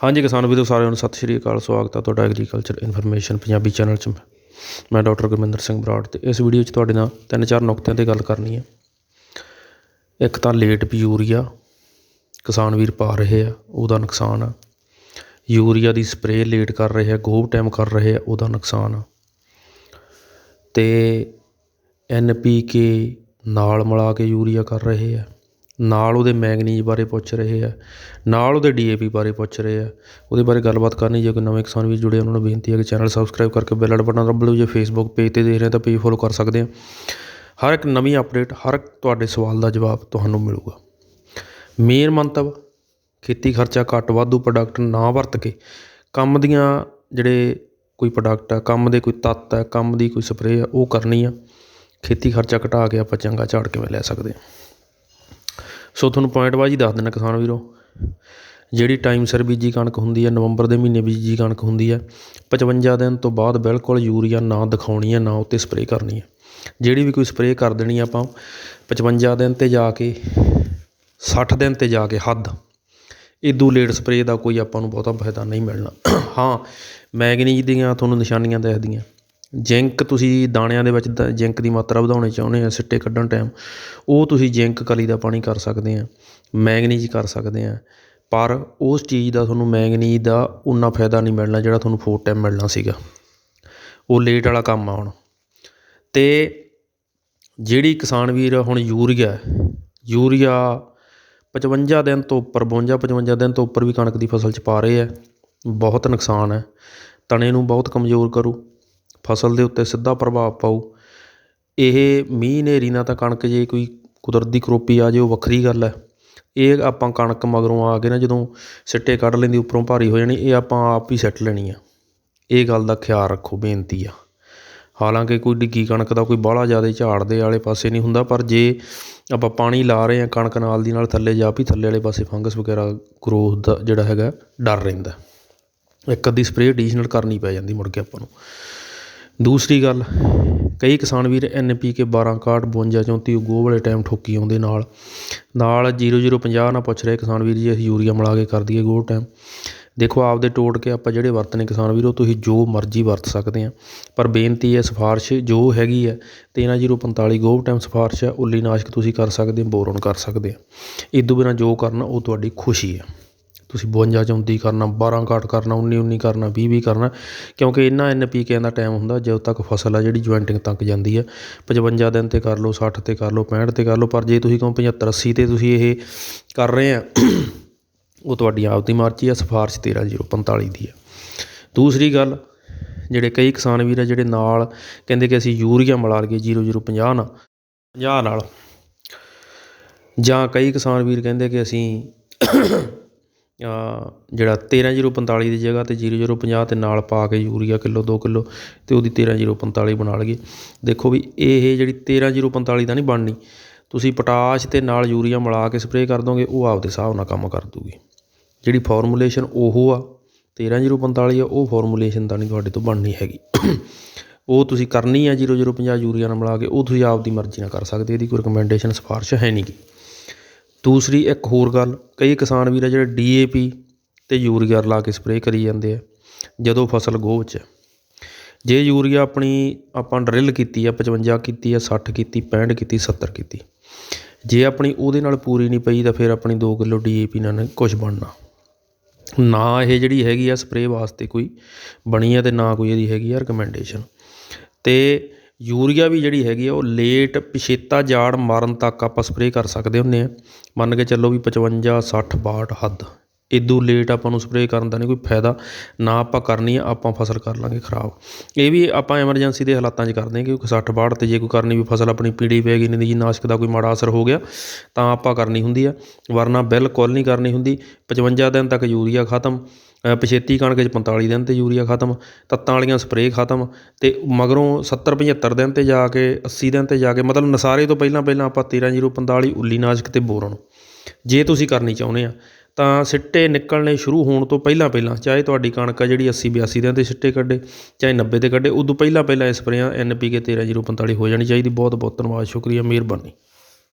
ਹਾਂਜੀ, ਕਿਸਾਨ ਵੀਰੋ, ਸਾਰਿਆਂ ਨੂੰ ਸਤਿ ਸ਼੍ਰੀ ਅਕਾਲ, ਸਵਾਗਤ ਹੈ ਤੁਹਾਡਾ ਐਗਰੀਕਲਚਰ ਇਨਫੋਰਮੇਸ਼ਨ ਪੰਜਾਬੀ ਚੈਨਲ 'ਚ। ਮੈਂ ਡਾਕਟਰ ਗੁਰਮਿੰਦਰ ਸਿੰਘ ਬਰਾੜ ਤੇ ਇਸ ਵੀਡੀਓ 'ਚ ਤੁਹਾਡੇ ਨਾਲ ਤਿੰਨ ਚਾਰ ਨੁਕਤਿਆਂ ਤੇ ਗੱਲ ਕਰਨੀ ਹੈ ਇੱਕ ਤਾਂ ਲੇਟ ਵੀ ਯੂਰੀਆ, ਕਿਸਾਨ ਵੀਰ ਪਾ ਰਹੇ ਆ, ਉਹਦਾ ਨੁਕਸਾਨ ਆ। ਯੂਰੀਆ ਦੀ ਸਪਰੇਅ ਲੇਟ ਕਰ ਰਹੇ ਆ, ਗੋਬ ਟਾਈਮ ਕਰ ਰਹੇ ਆ, ਉਹਦਾ ਨੁਕਸਾਨ ਆ। ਤੇ ਐਨ ਪੀ ਕੇ ਨਾਲ ਮਿਲਾ ਕੇ ਯੂਰੀਆ ਕਰ ਰਹੇ ਆ। ਨਾਲ ਉਹਦੇ ਮੈਗਨੀਜ਼ ਬਾਰੇ ਪੁੱਛ ਰਹੇ ਆ, ਨਾਲ ਉਹਦੇ ਡੀ ਏ ਪੀ ਬਾਰੇ ਪੁੱਛ ਰਹੇ ਆ। ਉਹਦੇ ਬਾਰੇ ਗੱਲਬਾਤ ਕਰਨੀ ਜੇ ਕੋਈ ਨਵੇਂ ਕਿਸਾਨ ਵੀ ਜੁੜੇ ਉਹਨਾਂ ਨੂੰ ਬੇਨਤੀ ਹੈ ਕਿ ਚੈਨਲ ਸਬਸਕ੍ਰਾਈਬ ਕਰਕੇ ਬੈਲ ਆਈਕਨ ਬਟਨ ਦੱਬ ਲਓ ਜੇ ਫੇਸਬੁੱਕ ਪੇਜ ਤੇ ਦੇਖ ਰਹੇ ਤਾਂ ਪੇਜ ਫੋਲੋ ਕਰ ਸਕਦੇ ਆ। ਹਰ ਇੱਕ ਨਵੀਂ ਅਪਡੇਟ ਹਰ ਇੱਕ ਤੁਹਾਡੇ ਸਵਾਲ ਦਾ ਜਵਾਬ ਤੁਹਾਨੂੰ ਮਿਲੂਗਾ। ਮੇਨ ਮੰਤਵ, ਖੇਤੀ ਖਰਚਾ ਘੱਟ, ਵਾਧੂ ਪ੍ਰੋਡਕਟ ਨਾ ਵਰਤ ਕੇ ਕੰਮ ਦੀਆਂ ਜਿਹੜੇ ਕੋਈ ਪ੍ਰੋਡਕਟ ਆ, ਕੰਮ ਦੇ ਕੋਈ ਤੱਤ ਆ, ਕੰਮ ਦੀ ਕੋਈ ਸਪਰੇਅ ਆ, ਉਹ ਕਰਨੀ ਆ। ਖੇਤੀ ਖਰਚਾ ਘਟਾ ਕੇ ਆਪਾਂ ਚੰਗਾ ਝਾੜ ਕਿਵੇਂ ਲੈ ਸਕਦੇ ਹਾਂ ਸੋ ਤੁਹਾਨੂੰ ਪੁਆਇੰਟ ਵਾਈਜ਼ ਹੀ ਦੱਸ ਦਿੰਦਾ ਕਿਸਾਨ ਵੀਰੋ। ਜਿਹੜੀ ਟਾਈਮ ਸਿਰ ਬੀਜੀ ਕਣਕ ਹੁੰਦੀ ਹੈ, ਨਵੰਬਰ ਦੇ ਮਹੀਨੇ ਬੀਜੀ ਕਣਕ ਹੁੰਦੀ ਹੈ 55 ਦਿਨ ਤੋਂ ਬਾਅਦ ਬਿਲਕੁਲ ਯੂਰੀਆ ਨਾ ਦਿਖਾਉਣੀ ਹੈ, ਨਾ ਉੱਤੇ ਸਪਰੇਅ ਕਰਨੀ ਹੈ। ਜਿਹੜੀ ਵੀ ਕੋਈ ਸਪਰੇਅ ਕਰ ਦੇਣੀ ਆਪਾਂ 55 ਦਿਨ ਤੇ ਜਾ ਕੇ 60 ਦਿਨ ਤੇ ਜਾ ਕੇ ਹੱਦ। ਇਦੋਂ ਲੇਟ ਸਪਰੇਅ ਦਾ ਕੋਈ ਆਪਾਂ ਨੂੰ ਬਹੁਤਾ ਫਾਇਦਾ ਨਹੀਂ ਮਿਲਣਾ। ਹਾਂ ਮੈਗਨੀਜ਼ ਦੀਆਂ, ਤੁਹਾਨੂੰ ਨਿਸ਼ਾਨੀਆਂ ਦੱਸਦੀਆਂ। ਜਿੰਕ ਤੁਸੀਂ ਦਾਣਿਆਂ ਦੇ ਵਿੱਚ ਦ- ਜਿੰਕ ਦੀ ਮਾਤਰਾ ਵਧਾਉਣੀ ਚਾਹੁੰਦੇ ਆ ਸਿੱਟੇ ਕੱਢਣ ਟਾਈਮ ਉਹ ਤੁਸੀਂ ਜਿੰਕ ਕਲੀ ਦਾ ਪਾਣੀ ਕਰ ਸਕਦੇ ਆ, ਮੈਗਨੀਜ਼ ਕਰ ਸਕਦੇ ਆ, ਪਰ ਉਸ ਚੀਜ਼ ਦਾ ਤੁਹਾਨੂੰ ਮੈਗਨੀਜ਼ ਦਾ ਉਨਾ ਫਾਇਦਾ ਨਹੀਂ ਮਿਲਣਾ ਜਿਹੜਾ ਤੁਹਾਨੂੰ ਫੋਰ ਟਾਈਮ ਮਿਲਣਾ ਸੀਗਾ। ਉਹ ਲੇਟ ਵਾਲਾ ਕੰਮ ਆ ਹੁਣ। ਤੇ ਜਿਹੜੀ ਕਿਸਾਨ ਵੀਰ ਹੁਣ ਯੂਰੀਆ ਯੂਰੀਆ 55 ਦਿਨ ਤੋਂ ਉੱਪਰ 52 55 ਦਿਨ ਤੋਂ ਉੱਪਰ ਵੀ ਕਣਕ ਦੀ ਫਸਲ 'ਚ ਪਾ ਰਹੇ ਆ, ਬਹੁਤ ਨੁਕਸਾਨ ਹੈ, ਤਣੇ ਨੂੰ ਬਹੁਤ ਕਮਜ਼ੋਰ ਕਰੂ। ਫਸਲ ਦੇ ਉੱਤੇ ਸਿੱਧਾ ਪ੍ਰਭਾਵ ਪਾਊ। ਇਹ ਮੀਂਹ ਹਨੇਰੀ ਨਾਲ ਤਾਂ ਕਣਕ ਜੇ ਕੋਈ ਕੁਦਰਤੀ ਕਰੋਪੀ ਆ ਜੇ, ਉਹ ਵੱਖਰੀ ਗੱਲ ਹੈ। ਇਹ ਆਪਾਂ ਕਣਕ ਮਗਰੋਂ ਆ ਕੇ ਨਾ ਜਦੋਂ ਸਿੱਟੇ ਕੱਢ ਲੈਂਦੀ, ਉੱਪਰੋਂ ਭਾਰੀ ਹੋ ਜਾਣੀ, ਇਹ ਆਪਾਂ ਆਪ ਹੀ ਸੱਟ ਲੈਣੀ ਆ। ਇਹ ਗੱਲ ਦਾ ਖਿਆਲ ਰੱਖੋ, ਬੇਨਤੀ ਆ। ਹਾਲਾਂਕਿ ਕੋਈ ਡਿੱਗੀ ਕਣਕ ਦਾ ਕੋਈ ਬਾਹਲਾ ਜ਼ਿਆਦਾ ਝਾੜ ਦੇ ਵਾਲੇ ਪਾਸੇ ਨਹੀਂ ਹੁੰਦਾ, ਪਰ ਜੇ ਆਪਾਂ ਪਾਣੀ ਲਾ ਰਹੇ ਆ ਕਣਕ ਨਾਲ ਦੀ ਨਾਲ ਥੱਲੇ ਜਾ ਵੀ ਥੱਲੇ ਵਾਲੇ ਪਾਸੇ ਫੰਗਸ ਵਗੈਰਾ ਗਰੋਥ ਦਾ ਜਿਹੜਾ ਹੈਗਾ, ਡਰ ਰਹਿੰਦਾ। ਇੱਕ ਅੱਧੀ ਸਪਰੇਅ ਐਡੀਸ਼ਨਲ ਕਰਨੀ ਪੈ ਜਾਂਦੀ ਮੁੜ ਕੇ ਆਪਾਂ ਨੂੰ। ਦੂਸਰੀ ਗੱਲ, ਕਈ ਕਿਸਾਨ ਵੀਰ ਐਨ ਪੀ ਕੇ 12 61 52 34 ਗੋਹ ਵਾਲੇ ਟਾਈਮ ਠੋਕੀ ਆਉਂਦੇ ਨਾਲ। ਨਾਲ 0050 ਨਾਲ ਪੁੱਛ ਰਹੇ ਕਿਸਾਨ ਵੀਰ ਜੀ, ਅਸੀਂ ਯੂਰੀਆ ਮਿਲਾ ਕੇ ਕਰ ਦਈਏ ਗੋਹ ਟਾਈਮ ਦੇਖੋ, ਆਪਦੇ ਟੋਟ ਕੇ ਆਪਾਂ ਜਿਹੜੇ ਵਰਤਨੇ ਕਿਸਾਨ ਵੀਰੋ, ਤੁਸੀਂ ਜੋ ਮਰਜ਼ੀ ਵਰਤ ਸਕਦੇ ਆ। ਪਰ ਬੇਨਤੀ ਹੈ, ਸਿਫਾਰਿਸ਼ ਜੋ ਹੈਗੀ ਹੈ 13045 ਗੋਹ ਟਾਈਮ ਸਿਫਾਰਿਸ਼ ਹੈ, ਉੱਲੀ ਨਾਸ਼ਕ ਤੁਸੀਂ ਕਰ ਸਕਦੇ ਹੋ ਬੋਰੋਨ ਕਰ ਸਕਦੇ ਆ। ਇਦੋਂ ਬਿਨਾਂ ਜੋ ਕਰਨਾ, ਉਹ ਤੁਹਾਡੀ ਖੁਸ਼ੀ ਹੈ। ਤੁਸੀਂ 52 34 ਕਰਨਾ 12 ਘਾਟ ਕਰਨਾ 19 19 ਕਰਨਾ, ਵੀਹ ਵੀਹ ਕਰਨਾ, ਕਿਉਂਕਿ ਇਹਨਾਂ ਐਨ ਪੀ ਕੇ ਦਾ ਟਾਈਮ ਹੁੰਦਾ, ਜਦੋਂ ਤੱਕ ਫਸਲ ਆ ਜਿਹੜੀ ਜੁਆਇੰਟਿੰਗ ਤੱਕ ਜਾਂਦੀ ਹੈ 55 ਦਿਨ ਤੇ ਕਰ ਲਓ, ਸੱਠ ਤੇ ਕਰ ਲਓ 65 ਤੇ ਕਰ ਲਓ, ਪਰ ਜੇ ਤੁਸੀਂ ਕਹੋ 75 80 ਤੇ ਤੁਸੀਂ ਇਹ ਕਰ ਰਹੇ ਆ, ਉਹ ਤੁਹਾਡੀ ਆਪ ਦੀ ਮਰਜ਼ੀ ਆ, ਸਿਫਾਰਿਸ਼ 13045 ਦੀ ਆ। ਦੂਸਰੀ ਗੱਲ, ਜਿਹੜੇ ਕਈ ਕਿਸਾਨ ਵੀਰ ਆ ਜਿਹੜੇ ਨਾਲ ਕਹਿੰਦੇ ਕਿ ਅਸੀਂ ਯੂਰੀਆ ਮਿਲਾ ਲਈਏ 0050 ਨਾਲ 50 ਨਾਲ, ਜਾਂ ਕਈ ਕਿਸਾਨ ਵੀਰ ਕਹਿੰਦੇ ਕਿ ਅਸੀਂ ਅ, ਜਿਹੜਾ 13045 ਦੀ ਜਗ੍ਹਾ ਤੇ ਜ਼ੀਰੋ ਜ਼ੀਰੋ ਪੰਜਾਹ ਅਤੇ ਨਾਲ ਪਾ ਕੇ ਯੂਰੀਆ ਕਿਲੋ ਦੋ ਕਿਲੋ ਅਤੇ ਉਹਦੀ 13045 ਬਣਾ ਲਈਏ। ਦੇਖੋ ਵੀ ਇਹ ਜਿਹੜੀ 13045 ਦਾ ਨਹੀਂ ਬਣਨੀ ਤੁਸੀਂ ਪੋਟਾਸ਼ ਅਤੇ ਨਾਲ ਯੂਰੀਆ ਮਿਲਾ ਕੇ ਸਪਰੇਅ ਕਰ ਦੋਗੇ ਉਹ ਆਪਦੇ ਹਿਸਾਬ ਨਾਲ ਕੰਮ ਕਰ ਦੂਗੀ। ਜਿਹੜੀ ਫੋਰਮੂਲੇਸ਼ਨ ਉਹ ਆ 13045 ਆ ਉਹ ਫੋਰਮੂਲੇਸ਼ਨ ਤਾਂ ਨਹੀਂ ਤੁਹਾਡੇ ਤੋਂ ਬਣਨੀ ਹੈਗੀ। ਉਹ ਤੁਸੀਂ ਕਰਨੀ ਆ 0050 ਯੂਰੀਆ ਨਾਲ ਮਿਲਾ ਕੇ ਉਹ ਤੁਸੀਂ ਆਪਦੀ ਮਰਜ਼ੀ ਨਾਲ ਕਰ ਸਕਦੇ ਇਹਦੀ ਕੋਈ ਰਿਕਮੈਂਡੇਸ਼ਨ ਸਿਫਾਰਿਸ਼ ਹੈ ਨਹੀਂ ਗੀ। ਦੂਸਰੀ ਇੱਕ ਹੋਰ ਗੱਲ, ਕਈ ਕਿਸਾਨ ਵੀਰ ਆ ਜਿਹੜੇ ਡੀ ਏ ਪੀ ਅਤੇ ਯੂਰੀਆ ਰਲਾ ਕੇ ਸਪਰੇਅ ਕਰੀ ਜਾਂਦੇ ਆ, ਜਦੋਂ ਫਸਲ ਗੋਹ 'ਚ ਹੈ। ਜੇ ਯੂਰੀਆ ਆਪਣੀ, ਆਪਾਂ ਡਰਿੱਲ ਕੀਤੀ ਆ 55 ਕੀਤੀ ਆ, ਸੱਠ ਕੀਤੀ 65 ਕੀਤੀ 70 ਕੀਤੀ, ਜੇ ਆਪਣੀ ਉਹਦੇ ਨਾਲ ਪੂਰੀ ਨਹੀਂ ਪਈ ਤਾਂ ਫਿਰ ਆਪਣੀ 2 ਕਿਲੋ ਪੀ ਨਾਲ ਨਹੀਂ ਕੁਝ ਬਣਨਾ ਨਾ ਇਹ ਜਿਹੜੀ ਹੈਗੀ ਆ ਸਪਰੇਅ ਵਾਸਤੇ ਕੋਈ ਬਣੀ ਆ ਤੇ ਨਾ ਕੋਈ ਇਹਦੀ ਹੈਗੀ ਆ ਰਿਕਮੈਂਡੇਸ਼ਨ ਤੇ ਯੂਰੀਆ ਵੀ ਜਿਹੜੀ ਹੈਗੀ ਆ, ਉਹ ਲੇਟ ਪਿਛੇਤਾ ਜਾੜ ਮਾਰਨ ਤੱਕ ਆਪਾਂ ਸਪਰੇਅ ਕਰ ਸਕਦੇ ਹੁੰਦੇ ਹਾਂ ਮੰਨ ਕੇ ਚੱਲੋ ਵੀ 55 60 62 ਹੱਦ। ਇਦੋਂ ਲੇਟ ਆਪਾਂ ਨੂੰ ਸਪਰੇਅ ਕਰਨ ਦਾ ਨਹੀਂ ਕੋਈ ਫਾਇਦਾ, ਨਾ ਆਪਾਂ ਕਰਨੀ ਆ, ਆਪਾਂ ਫਸਲ ਕਰ ਲਾਂਗੇ ਖਰਾਬ। ਇਹ ਵੀ ਆਪਾਂ ਐਮਰਜੈਂਸੀ ਦੇ ਹਾਲਾਤਾਂ 'ਚ ਕਰਦੇ ਹਾਂ ਕਿਉਂਕਿ 60 62 ਤੇ ਜੇ ਕੋਈ ਕਰਨੀ ਵੀ ਫਸਲ ਆਪਣੀ ਪੀੜੀ ਪੈ ਗਈ ਨਹੀਂ ਨਾਸ਼ਕ ਦਾ ਕੋਈ ਮਾੜਾ ਅਸਰ ਹੋ ਗਿਆ, ਤਾਂ ਆਪਾਂ ਕਰਨੀ ਹੁੰਦੀ ਆ। ਵਰਨਾ ਬਿਲਕੁਲ ਨਹੀਂ ਕਰਨੀ ਹੁੰਦੀ। 55 ਦਿਨ ਤੱਕ ਯੂਰੀਆ ਖਤਮ। ਪਛੇਤੀ ਕਣਕ 'ਚ 45 ਦਿਨ ਤੇ ਯੂਰੀਆ ਖਤਮ, ਤੱਤਾਂ ਵਾਲੀਆਂ ਸਪਰੇਅ ਖਤਮ ਅਤੇ ਮਗਰੋਂ 70 75 ਦਿਨ ਤੇ ਜਾ ਕੇ 80 ਦਿਨ ਤੇ ਜਾ ਕੇ ਮਤਲਬ ਨਸਾਰੇ ਤੋਂ ਪਹਿਲਾਂ ਪਹਿਲਾਂ ਆਪਾਂ 13045 ਉੱਲੀ ਨਾਸ਼ਕ ਅਤੇ ਬੋਰਨ। ਜੇ ਤੁਸੀਂ ਕਰਨੀ ਚਾਹੁੰਦੇ ਆ, ਤਾਂ ਸਿੱਟੇ ਨਿਕਲਣੇ ਸ਼ੁਰੂ ਹੋਣ ਤੋਂ ਪਹਿਲਾਂ ਪਹਿਲਾਂ, ਚਾਹੇ ਤੁਹਾਡੀ ਕਣਕ ਆ ਜਿਹੜੀ 80 82 ਦਿਨ ਤੇ ਸਿੱਟੇ ਕੱਢੇ, ਚਾਹੇ 90 ਤੇ ਕੱਢੇ, ਉਦੋਂ ਪਹਿਲਾਂ ਪਹਿਲਾਂ ਇਹ ਸਪਰੇਆਂ ਐੱਨ ਪੀ ਕੇ ਤੇਰ੍ਹਾਂ ਜ਼ੀਰੋ ਪੰਤਾਲੀ ਹੋ ਜਾਣੀ ਚਾਹੀਦੀ। ਬਹੁਤ ਬਹੁਤ ਧੰਨਵਾਦ, ਸ਼ੁਕਰੀਆ, ਮਿਹਰਬਾਨੀ।